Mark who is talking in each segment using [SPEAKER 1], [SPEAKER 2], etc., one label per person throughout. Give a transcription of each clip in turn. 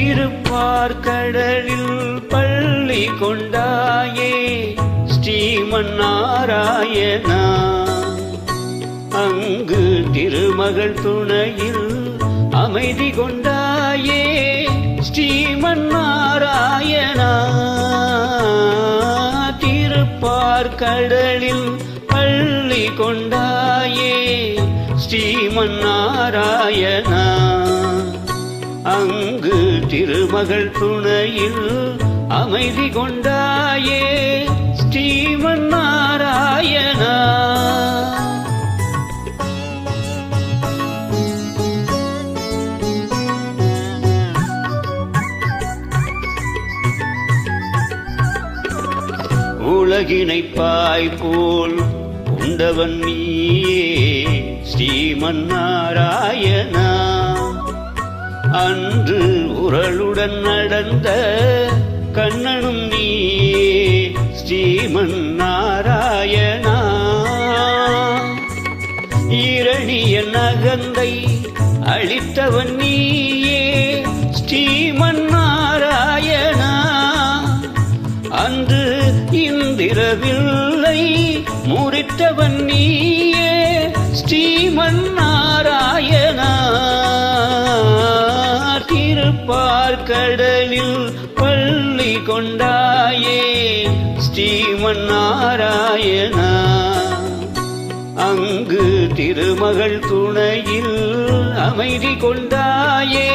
[SPEAKER 1] திருப்பார்கடலில் பள்ளி கொண்டாயே ஸ்ரீமன் நாராயணா அங்கு திருமகள் துணையில் அமைதி கொண்டாயே ஸ்ரீமன் நாராயணா திருப்பார்கடலில் பள்ளி கொண்டாயே ஸ்ரீமன் நாராயணா அங்கு திருமகள் துணையில் அமைதி கொண்டாயே ஸ்ரீமன் நாராயணா. உலகினை பாய் போல் உண்டவன் நீயே ஸ்ரீமன் நாராயணா. அன்று உரளுடன் நடந்த கண்ணனும் நீயே ஸ்ரீமன் நாராயணா இரணிய நகந்தை அளித்தவன் நீயே ஸ்ரீமன் நாராயணா அன்று இந்திரவில்லை முறித்தவன் நீயே ஸ்ரீமன் நாராயண கடலில் பள்ளி கொண்டாயே ஸ்ரீமன் நாராயணா அங்கு திருமகள் துணையில் அமைதி கொண்டாயே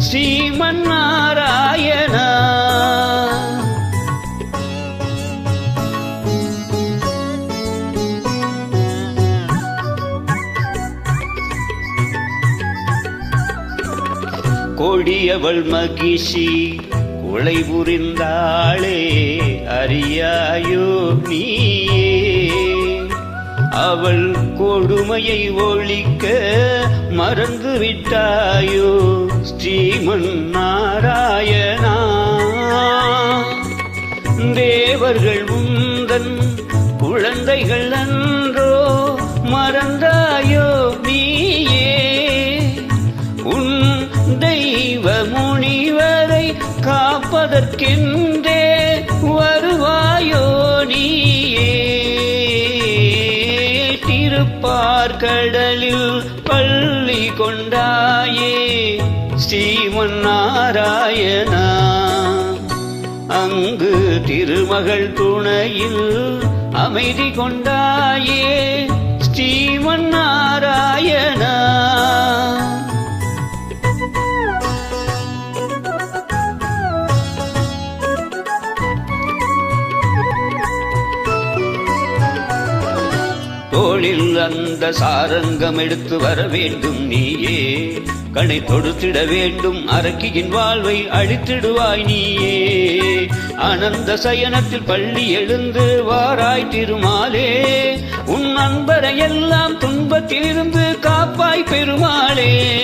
[SPEAKER 1] ஸ்ரீமன் நாராயணா கொடியவள் மகிஷி கொலை புரிந்தாளே அறியாயோ நீயே. அவள் கொடுமையை ஒழிக்க மறந்து விட்டாயோ ஸ்ரீமன் நாராயணா. தேவர்கள் உந்தன் குழந்தைகள் அன்றோ மறந்தாயோ காப்பதற்கென்றே வருவாயோ நீயே? திருப்பார்கடலில் பள்ளி கொண்டாயே ஸ்ரீமன் நாராயணா அங்கு திருமகள் துணையில் அமைதி கொண்டாயே ஸ்ரீமன் நாராயணா தோளில் அந்த சாரங்கம் எடுத்து வர வேண்டும் நீயே. கணை தொடுத்திட வேண்டும் அரக்கியின் வாழ்வை அழித்திடுவாய் நீயே. அனந்த சயனத்தில் பள்ளி எழுந்து வாராய் திருமாலே. உன் அன்பரை எல்லாம் துன்பத்தில் இருந்து காப்பாய் பெருமாளே.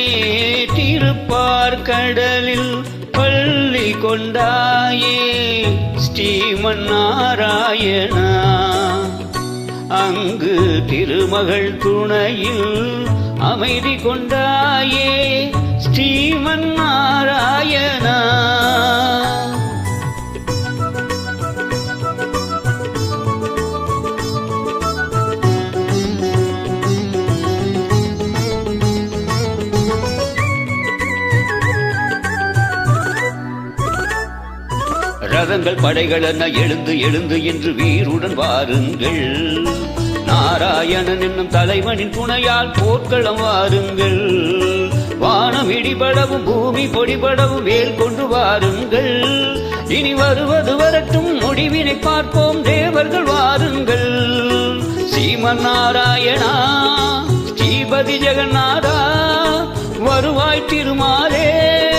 [SPEAKER 1] திருப்பார் கடலில் பள்ளி கொண்டாயே. ஸ்ரீமன் நாராயணா. அங்கு திருமகள் துணையில் அமைதி கொண்டாயே ஸ்ரீமன் நாராயணா. ரதங்கள் படைகள் எழுந்து எழுந்து என்று வீருடன் வாருங்கள். நாராயணன் என்னும் தலைவனின் துணையால் போர்க்களம் வாருங்கள். வானம் இடிபடவும் பூமி பொடிபடவும் வேல் கொண்டு வாருங்கள். இனி வருவது வரட்டும் முடிவினை பார்ப்போம் தேவர்கள் வாருங்கள். சீமன் நாராயணா ஸ்ரீபதி ஜெகநாதா வருவாய் திருமாலே.